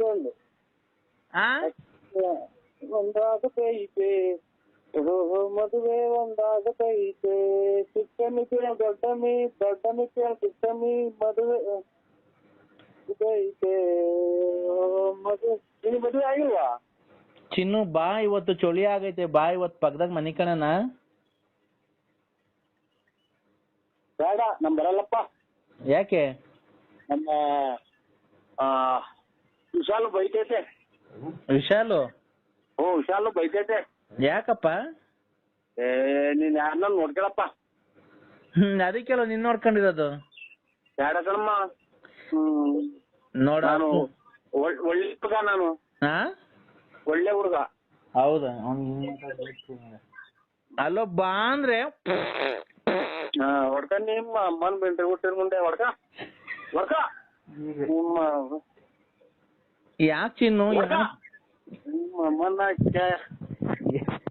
ಮದ್ವೆ ಒಂದಾಗ ಒಂದಾಗತೈತೆ ಮದುವೆ ಮದುವೆ ಒಂದಾಗತೈತೆ. ಚಿಕ್ಕಮಿ ಕೇಳ ದೊಡ್ಡಮ್ಮಿ ದೊಡ್ಡಮಿ ಕೇಳ ಚಿಕ್ಕಮಿ ಮದುವೆ ಐತೆ ಮದುವೆ ನಿನ್ ಮದುವೆ ಆಗಿಲ್ವಾ? ಚಿನ್ನು ಬಾ ಇವತ್ತು ಚಳಿ ಆಗೈತೆ. ಬಾ ಇವತ್ತು ಪಕ್ಕದಾಗ ಮನಿ ಕಣನ ಬೇಡ ನಮ್ ಬರಲ್ಲಪ್ಪ. ಯಾಕೆ? ನಮ್ಮ ವಿಶಾಲು ಬೈತೈತೆ. ವಿಶಾಲು? ಹ್ಞೂ ವಿಶಾಲು ಬೈತೈತೆ. ಯಾಕಪ್ಪ? ಏ ನೀನ್ ಯಾರನ್ನ ನೋಡ್ಕೊಳಪ್ಪ. ಹ್ಮ್ ಅದಕ್ಕೆಲ್ಲ ನಿನ್ ನೋಡ್ಕೊಂಡಿರೋದು. ಬೇಡ ಕಣಮ್ಮ ಹ್ಮ್. ನೋಡ. ನಾನು ಒಳ್- ಒಳ್ಳೆ ಹುಡುಗ ನಾನು. ಹಾ ಒಳ್ಳೆ ಹುಡುಗ. ಹೌದಾ? ಅಲ್ಲೋ ಬಾ ಅಂದ್ರೆ. ಹೊಡ್ಕ ನಿಮ್ಮ ಅಮ್ಮನ್ ಬೆಂಟ್ರಿ ಹುಟ್ಟಿರ ಮುಂದೆ ಹೊಡ್ಕ. ಹೊಡ್ಕ. ನಿಮ್ಮ ಯಾಕೆ ಚಿನ್ನು? ಹೊಡ್ಕ ನಿಮ್ಮ ಅಮ್ಮನ ಕ-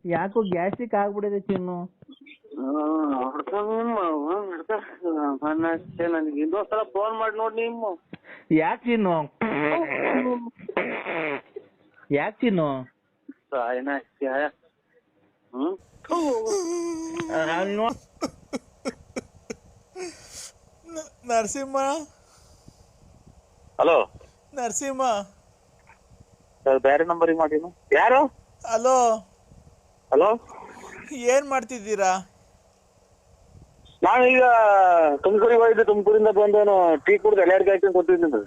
ಯಾಕೋ ಗ್ಯಾಸ್ಟ್ರಿಕ್ ಆಗ್ಬಿಡಿದೆ ಚಿನ್ನು? ಹ್ಮ್, ಹೊಡ್ಕ ನಿಮ್ಮ ಅವ್ವ, ಹೊಡ್ಕ ಅಮ್ಮನ ಕ- ನನಗೆ ಇನ್ನೊಂದ್ಸಲ ಫೋನ್ ಮಾಡಿ ನೋಡಿ ನಿಮ್ಮ. ಯಾಕೆ ಚಿನ್ನು? ಯಾಕೆ ಚಿನ್ನು? ಸಾಯನ ಕ- ಹ್ಮ್? ನರಸಿಂಹ? ಹಲೋ. ನರಸಿಂಹ? ಬೇರೆ ನಂಬರಿಗೆ ಮಾಡಿ ಯಾರು? ಹಲೋ? ಹಲೋ? ಏನ್ ಮಾಡ್ತಿದ್ದೀರಾ? ನಾನು ಈಗ ತುಮಕೂರಿಗೆ ಹೋಗಿದ್ದೆ ತುಮಕೂರಿಂದ ಬಂದವನು ಟೀ ಕುಡ್ದು ಎಲೆ ಅಡಿಕೆ ಹಾಕಿ ಕೂತಿದ್ದೀನಿ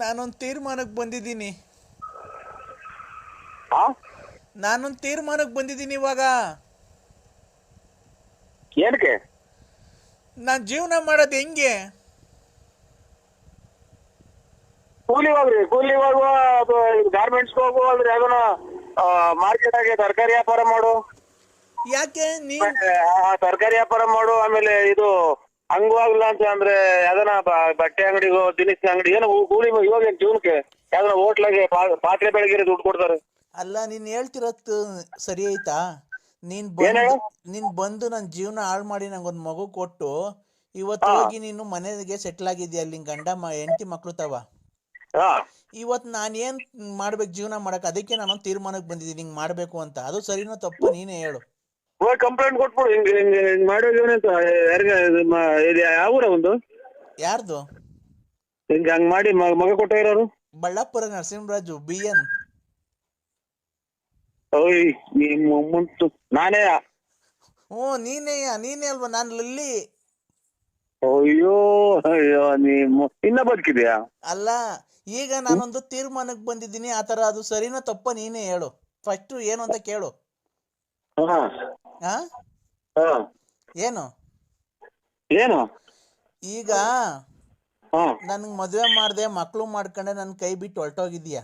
ನಾನೊಂದು ತೀರ್ಮಾನಕ್ಕೆ ಬಂದಿದ್ದೀನಿ. ಹಾ ನಾನೊಂದು ತೀರ್ಮಾನಕ್ಕೆ ಬಂದಿದ್ದೀನಿ ಇವಾಗ. ಏನಕ್ಕೆ? ನಾನು ಜೀವನ ಮಾಡೋದು ಹೆಂಗೆ? ಕೂಲಿ ಹೋಗ್ರಿ ಕೂಲಿ ಹೋಗುವ ಗಾರ್ಮೆಂಟ್ಸ್ ಹೋಗು ಅಂದ್ರೆ ಅದನ್ನ ಮಾರ್ಕೆಟ್ ಆಗಿ ತರಕಾರಿ ವ್ಯಾಪಾರ ಮಾಡು. ಯಾಕೆ ನೀನ್ ತರಕಾರಿ ವ್ಯಾಪಾರ ಮಾಡು ಆಮೇಲೆ ಇದು ಹಂಗೂ ಆಗ್ಲಿಲ್ಲ ಅಂತ ಅಂದ್ರೆ ಯಾವ್ದನ ಬಟ್ಟೆ ಅಂಗಡಿಗೋ ದಿನಸಿನ ಅಂಗಡಿ ಏನೋ ಕೂಲಿ ಇವಾಗ ಜೀವನಕ್ಕೆ? ಯಾವ್ದನ ಹೋಟ್ಲಾಗೆ ಪಾತ್ರೆ ಬೆಳಗ್ಗೆ ದುಡ್ಡು ಕೊಡ್ತಾರೆ. ಅಲ್ಲ ನೀನ್ ಹೇಳ್ತಿರೋದು ಸರಿ ಆಯ್ತಾ? ನೀನ್ ಬಂದು ನೀನ್ ಬಂದು ನನ್ನ ಜೀವನ ಹಾಳು ಮಾಡಿ ನಂಗೊಂದ್ ಮಗು ಕೊಟ್ಟು ಇವತ್ತು. ಹೋಗಿ ನೀನು ಮನೆಗೆ ಸೆಟ್ಲ್ ಆಗಿದ್ಯಾ ಅಲ್ಲಿ ಗಂಡ ಹೆಂಡತಿ ಮಕ್ಳು ತವ? ಹಾ. ಇವತ್ತು ನಾನು ಏನ್ ಮಾಡ್ಬೇಕು ಜೀವನ ಮಾಡಕ್ ಅದಕ್ಕೆ ನಾನು ತೀರ್ಮಾನಕ್ಕೆ ಬಂದಿದ್ದೀನಿ ಹಿಂಗ್ ಮಾಡ್ಬೇಕು ಅಂತ. ಅದು ಸರಿನೋ ತಪ್ಪು ನೀನೇ ಹೇಳು. ಹೋಗಿ ಕಂಪ್ಲೇಂಟ್ ಕೊಟ್ಬಿಡು ಹಿಂಗ್ ಹಿಂಗ್ ಹಿಂಗ್ ಮಾಡಿದ್ರೆ ಅಂತ. ಯಾರಿಗ ಇದು ಯಾವ ಊರ ಒಂದು? ಯಾರ್ದು? ಹಿಂಗ್ ಹಂಗ್ ಮಾಡಿ ಮ- ಮಗ ಕೊಟ್ಟಿರೋರು ಬಳ್ಳಾಪುರ ನರಸಿಂಹರಾಜು ಬಿ ಎನ್. ಓಯ್ ನಿಮ್ಮ ನಾನೇ ಹ್ಞೂ ನೀನೇ ನೀನೇ ಅಲ್ವಾ? ನಾನು ಲಲ್ಲಿ. ಅಯ್ಯೋ ಅಯ್ಯೋ ನೀ ಇನ್ನ ಬದುಕಿದ್ಯಾ? ಅಲ್ಲ ಈಗ ನಾನೊಂದು ತೀರ್ಮಾನಕ್ಕೆ ಬಂದಿದ್ದೀನಿ. ಆ ತರ ಅದು ಸರಿನೋ ತಪ್ಪ ನೀನೇ ಹೇಳು. ಫಸ್ಟ್ ಏನು ಅಂತ ಕೇಳು. ಹಾ. ಏನು? ಏನು? ಈಗ ನನ್ಗೆ ಮದುವೆ ಮಾಡ್ದೆ ಮಕ್ಳು ಮಾಡ್ಕೊಂಡೆ ನನ್ನ ಕೈ ಬಿಟ್ಟು ಹೊರಟೋಗಿದ್ಯಾ